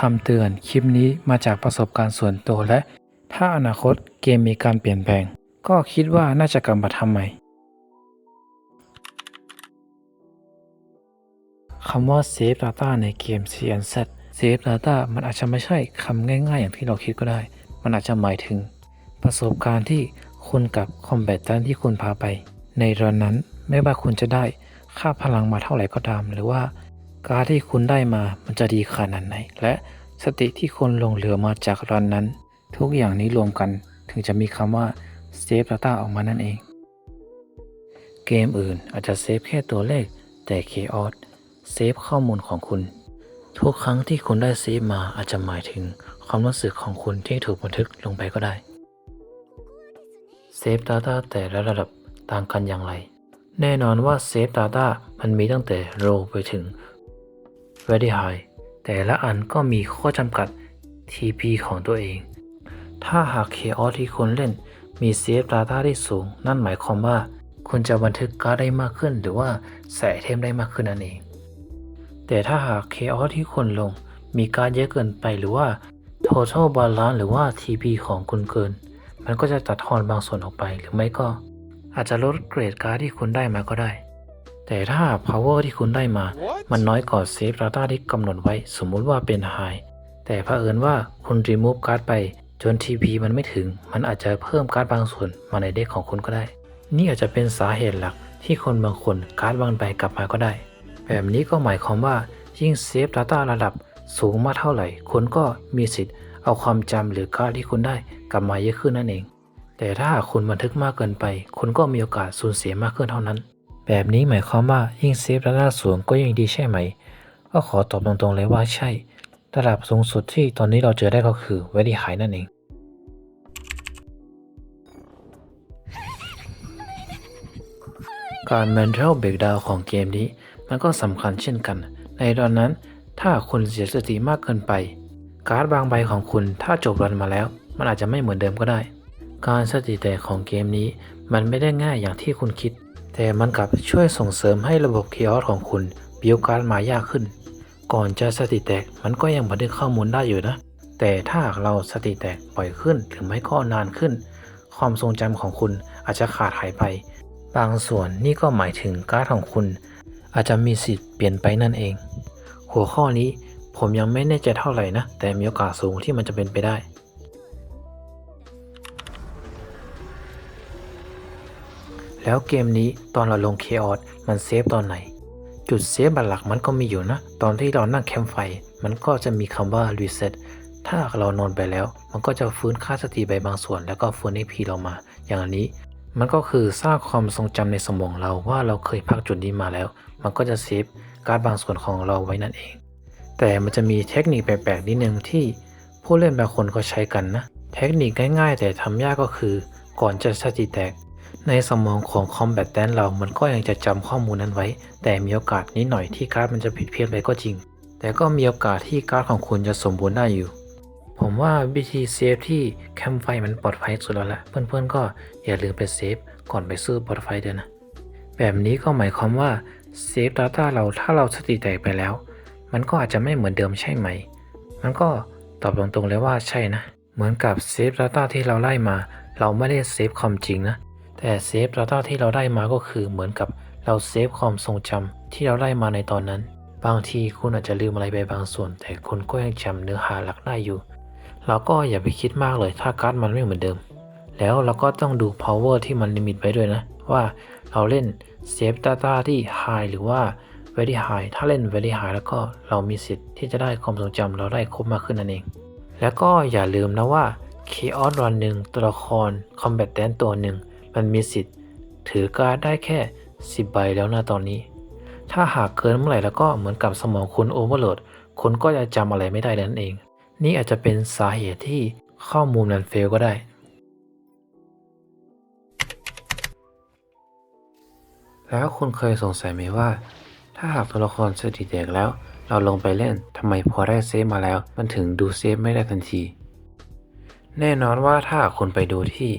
คำเตือนคลิปนี้มาจากประสบการณ์ส่วนตัวและ ถ้าอนาคตเกมมีการเปลี่ยนแปลง ก็คิดว่าน่าจะกลับมาทำใหม่คำว่า Save Data ในเกม CNZ Save Data มันอาจจะไม่ใช่คำง่ายๆ อย่างที่เราคิดก็ได้ มันอาจจะหมายถึง ประสบการณ์ที่คุณกับคอมแบทแตนที่คุณพาไป ในรอนนั้นไม่ว่าคุณจะได้ค่าพลังมาเท่าไหร่ก็ตาม หรือว่า การที่คุณได้มามันจะดีขนาดไหน และสติที่คุณลงเหลือมาจากรอนนั้น ทุกอย่างนี้รวมกันถึงจะมีคำว่า Save Data ออกมานั่นเอง เกมอื่นอาจจะเซฟแค่ตัวเลขแต่ Chaos เซฟข้อมูลของคุณ ทุกครั้งที่คุณได้เซฟมาอาจจะหมายถึงความรู้สึกของคุณที่ถูกบันทึกลงไปก็ได้ เซฟ Data แต่ละระดับต่างกันอย่างไร แน่นอนว่าเซฟ Data มันมีตั้งแต่ Low ไปถึง Very High แต่ละอันก็มีข้อจำกัด TP ของตัวเอง ถ้าหาก Chaos ที่คุณเล่นมีเซฟ Data ที่สูง นั่นหมายความว่า คุณจะบันทึกการ์ดได้มากขึ้น หรือว่าใส่เทมได้มากขึ้นนั่นเอง แต่ถ้าหาก Chaos ที่คุณลงมีการดเยอะเกินไปหรือว่า Total Balance หรือว่า TP ของคุณเกิน มันก็จะตัดทอนบางส่วนออกไป หรือไม่ก็อาจจะลดเกรดการ์ดที่คุณได้มาก็ได้ แต่ถ้า power ที่คุณได้มา มันน้อยกว่าเซฟ data ที่กำหนดไว้ สมมุติว่าเป็น high แต่เผอิญว่าคุณ remove การ์ดไป จน TP มันไม่ถึง มันอาจจะเพิ่มการ์ดบางส่วนมาในเด็กของคุณก็ได้ นี่อาจจะเป็นสาเหตุหลักที่คนบางคนการ์ดบางใบกลับมาก็ได้ แบบนี้ก็หมายความว่ายิ่งเซฟ data ระดับสูงมากเท่าไหร่ คุณก็มีสิทธิ์เอาความจำหรือการ์ดที่คุณได้กลับมาเยอะขึ้นนั่นเอง แต่ถ้าหากคุณบันทึกมากเกินไป คุณก็มีโอกาสสูญเสียมากขึ้นเท่านั้น แบบนี้หมายความว่ายิ่งเซฟระดับสูงก็ยิ่งดีใช่ไหม ก็ขอตอบตรงๆเลยว่าใช่ ระดับสูงสุดที่ตอนนี้เราเจอได้ก็คือ very high นั่นเอง การ mental breakdown ของเกมนี้ มันก็สำคัญเช่นกัน ในตอนนั้นถ้าคุณเสียสติมากเกินไป การ์ดบางใบของคุณถ้าจบรันมาแล้ว มันอาจจะไม่เหมือนเดิมก็ได้ การสติแตกของเกมนี้ มันไม่ได้ง่ายอย่างที่คุณคิด แต่มันกลับช่วยส่งเสริมให้ระบบเคออสของคุณบิวการมายากขึ้น ก่อนจะสติแตกมันก็ยังบันทึกข้อมูลได้อยู่นะ แต่ถ้าหากเราสติแตกบ่อยขึ้นหรือไม่ก็นานขึ้น ความทรงจำของคุณอาจจะขาดหายไป บางส่วนนี่ก็หมายถึงการ์ดของคุณ อาจจะมีสิทธิ์เปลี่ยนไปนั่นเอง หัวข้อนี้ผมยังไม่แน่ใจเท่าไหร่นะ แต่มีโอกาสสูงที่มันจะเป็นไปได้ แล้วเกมนี้ตอนเราลงเคออสมันเซฟตอนไหน จุดเซฟบัตรหลักมันก็มีอยู่นะ ตอนที่เรานั่งแคมป์ไฟ มันก็จะมีคำว่า reset ถ้าเรานอนไปแล้ว มันก็จะฟื้นค่าสติไปบางส่วน แล้วก็ฟื้น AP เรามา อย่างนี้ มันก็คือสร้างความทรงจำในสมองเราว่าเราเคยพักจุดนี้มาแล้ว มันก็จะเซฟการบางส่วนของเราไว้นั่นเอง แต่มันจะมีเทคนิคแปลกๆนิดนึงที่ผู้เล่นบางคนก็ใช้กันนะ เทคนิคง่ายๆ แต่ทำยากก็คือ ก่อนจะสติแตก ในสมองของคอมแบทแตนเรามันก็ยังจะจำข้อมูลนั้นไว้ แต่มีโอกาสนิดหน่อยที่การ์ดมันจะผิดเพี้ยนไปก็จริง แต่ก็มีโอกาสที่การ์ดของคุณจะสมบูรณ์ได้อยู่ ผมว่าวิธีเซฟที่แคมไฟมันปลอดภัยสุดแล้วแหละเพื่อนๆก็อย่าลืมไปเซฟก่อนไปซื้อบอทไฟด้วยนะ แบบนี้ก็หมายความว่าเซฟ Data เราถ้าเราสติแตกไปแล้ว มันก็อาจจะไม่เหมือนเดิมใช่ไหม มันก็ตอบตรงๆเลยว่าใช่นะ เหมือนกับเซฟ Data ที่เราไล่มา เราไม่ได้เซฟความจริงนะ แต่เซฟ Data ที่เราได้มาก็คือเหมือนกับเราเซฟความทรงจำที่เราได้มาในตอนนั้น บางทีคุณอาจจะลืมอะไรไปบางส่วน แต่คุณก็ยังจำเนื้อหาหลักได้อยู่ เราก็อย่าไปคิดมากเลยถ้าการ์ดมันไม่เหมือนเดิม แล้วเราก็ต้องดู power ที่มันลิมิตไว้ด้วยนะ ว่าเราเล่น save data ที่ high หรือว่า very high ถ้าเล่น very high แล้วก็เรามีสิทธิ์ที่จะได้ความทรงจำเราได้ครบมากขึ้นนั่นเอง แล้วก็อย่าลืมนะว่า chaos run หนึ่งตัวละคร combatant ตัวหนึ่ง มันมีสิทธิ์ ถือการ์ดได้แค่10ใบแล้วนะตอนนี้ ถ้าหากเกินเมื่อไหร่แล้วก็เหมือนกับสมองคุณโอเวอร์โหลดคุณก็จะจำอะไรไม่ได้แล้วนั่นเอง นี่อาจจะเป็นสาเหตุที่ข้อมูลมันเฟลก็ได้ แล้วคุณเคยสงสัยไหมว่า ถ้าหากตัวละครสถิติแตกแล้ว เราลงไปเล่นทำไมพอได้เซฟมาแล้ว มันถึงดูเซฟไม่ได้ทันที แน่นอนว่าถ้าคุณไปดูที่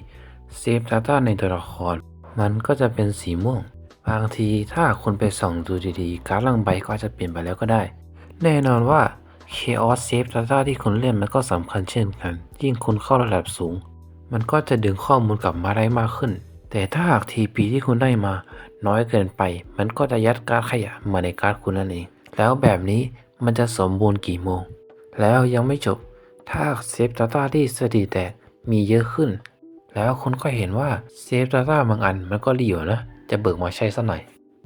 เซฟ Data ในตัวละคร มันก็จะเป็นสีม่วง บางทีถ้าคุณไปส่องดูดีๆ การดลังใบก็อาจจะเปลี่ยนไปแล้วก็ได้ แน่นอนว่า Chaos Safe Data ที่คุณเล่นมันก็สำคัญเช่นกัน ยิ่งคุณเข้าระดับสูง มันก็จะดึงข้อมูลกลับมาได้มากขึ้น แต่ถ้าหาก TP ที่คุณได้มา น้อยเกินไป มันก็จะยัดการดขยะมาในการ์ดคุณนั่นเอง แล้วแบบนี้มันจะสมบูรณ์กี่โมง แล้วยังไม่จบ ถ้าเซฟ Data ที่สถิติแตกมีเยอะขึ้น แล้วคุณก็เห็นว่าเซฟ Data บางอันมันก็รีอยู่นะ จะเบิกมาใช้สักหน่อย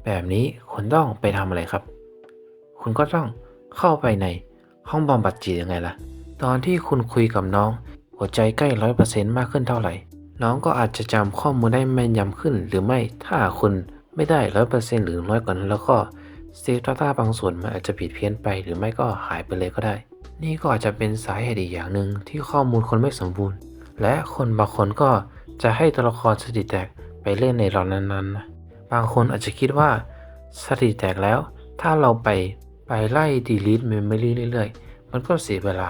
แบบนี้คุณต้องไปทำอะไรครับ คุณก็ต้องเข้าไปในห้องบำบัดจิตยังไงล่ะ ตอนที่คุณคุยกับน้อง หัวใจใกล้ร้อยเปอร์เซ็นต์มากขึ้นเท่าไหร่ น้องก็อาจจะจำข้อมูลได้แม่นยำขึ้น หรือไม่ถ้าคุณไม่ได้ร้อยเปอร์เซ็นต์หรือน้อยกว่านั้นแล้วก็เซฟดาต้าบางส่วนมันอาจจะผิดเพี้ยนไป หรือไม่ก็หายไปเลยก็ได้ นี่ก็อาจจะเป็นสาเหตุอีกอย่างหนึ่งที่ข้อมูลคนไม่สมบูรณ์ และคนบางคนก็จะให้ตัวละครสติแตกไปเล่นในรอนนั้นๆนะบางคนอาจจะคิดว่าสติแตกแล้ว ถ้าเราไปไปไล่ดีลิทเมมโมรีเรื่อยๆ มันก็เสียเวลา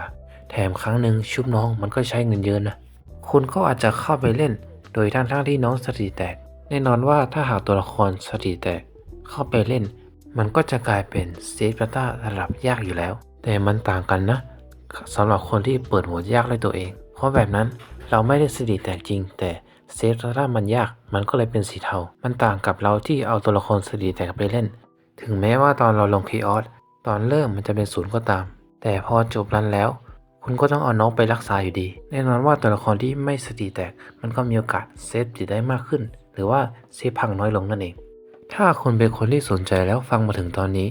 แถมครั้งหนึ่งชุบน้องมันก็ใช้เงินเยอะนะ คุณก็อาจจะเข้าไปเล่น โดยทั้งๆที่น้องสติแตก แน่นอนว่าถ้าหากตัวละครสติแตกเข้าไปเล่น มันก็จะกลายเป็นเซฟ d ต t a ระดับยากอยู่แล้ว แต่มันต่างกันนะสำหรับคนที่เปิดโหมดยากด้วยตัวเอง เพราะแบบนั้น เราไม่ได้สติแตกจริง แต่เซฟ d ต t a มันยาก มันก็เลยเป็นสีเทา มันต่างกับเราที่เอาตัวละครสติแตกไปเล่น ถึงแม้ว่าตอนเราลงคีออสตอนเริ่มมันจะเป็นศูนย์ก็ตาม แต่พอจบรันแล้ว คุณก็ต้องเอาน้องไปรักษาอยู่ดี แน่นอนว่าตัวละครที่ไม่สติแตก มันก็มีโอกาสเซฟจิตได้มากขึ้น หรือว่าเซฟพังน้อยลงนั่นเอง ถ้าคุณเป็นคนที่สนใจแล้วฟังมาถึงตอนนี้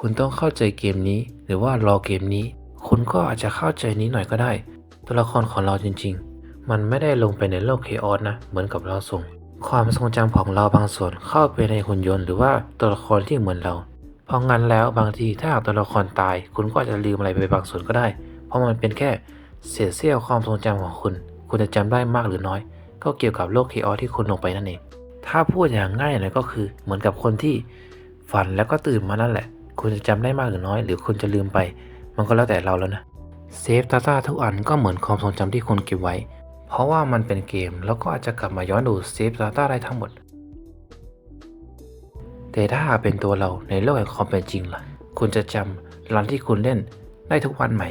คุณต้องเข้าใจเกมนี้ หรือว่ารอเกมนี้ คุณก็อาจจะเข้าใจนี้หน่อยก็ได้ ตัวละครของเราจริง ๆ มันไม่ได้ลงไปในโลกเคออสนะ เหมือนกับเราส่ง ความทรงจำของเราบางส่วนเข้าไปในหุ่นยนต์หรือว่าตัวละครที่เหมือนเรา เพราะงั้นแล้วบางทีถ้าหากตัวละครตาย คุณก็อาจจะลืมอะไรไปบางส่วนก็ได้ เพราะมันเป็นแค่เศษเสี้ยวความทรงจำของคุณ คุณจะจำได้มากหรือน้อย ก็เกี่ยวกับโลกเคออสที่คุณลงไปนั่นเอง ถ้าพูดอย่างง่ายหน่อยก็คือเหมือนกับคนที่ฝันแล้วก็ตื่นมานั่นแหละ คุณจะจำได้มากหรือน้อย หรือคุณจะลืมไป มันก็แล้วแต่เราแล้วนะ เซฟ Data ทุกอันก็เหมือนความทรงจำที่คุณเก็บไว้ เพราะว่ามันเป็นเกมแล้วก็อาจจะกลับมาย้อนดูเซฟ Data ได้ทั้งหมด แต่ถ้าหากเป็นตัวเราในโลกแห่งความเป็นจริงล่ะ คุณจะจำรันที่คุณเล่นได้ทุกวันไหม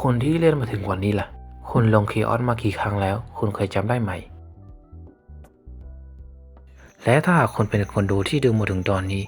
คนที่เล่นมาถึงวันนี้ล่ะ คุณลงคีออสมากี่ครั้งแล้ว คุณเคยจำได้ไหม และถ้าหากคุณเป็นคนดูที่ดูมาถึงตอนนี้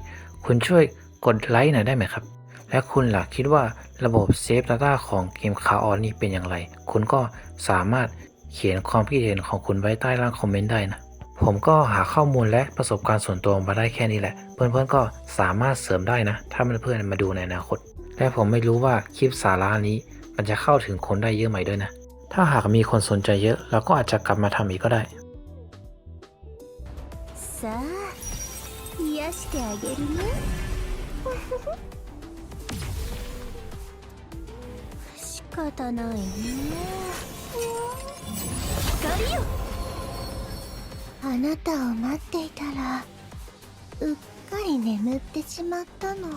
คุณช่วยกดไลค์หน่อยได้ไหมครับ และคุณล่ะคิดว่าระบบเซฟ Data ของเกมคาออนนี้เป็นอย่างไร คุณก็สามารถเขียนความคิดเห็นของคุณไว้ใต้ล่างคอมเมนต์ได้นะ ผมก็หาข้อมูลและประสบการณ์ส่วนตัวมาได้แค่นี้แหละ เพื่อนๆก็สามารถเสริมได้นะ ถ้าเพื่อนๆมาดูในอนาคต และผมไม่รู้ว่าคลิปสาระนี้ มันจะเข้าถึงคนได้เยอะไหมด้วยนะ ถ้าหากมีคนสนใจเยอะ เราก็อาจจะกลับมาทำอีกก็ได้ さあ癒してあげるね 方ないね。光よ。あなたを待っていたらうっかり眠ってしまったの。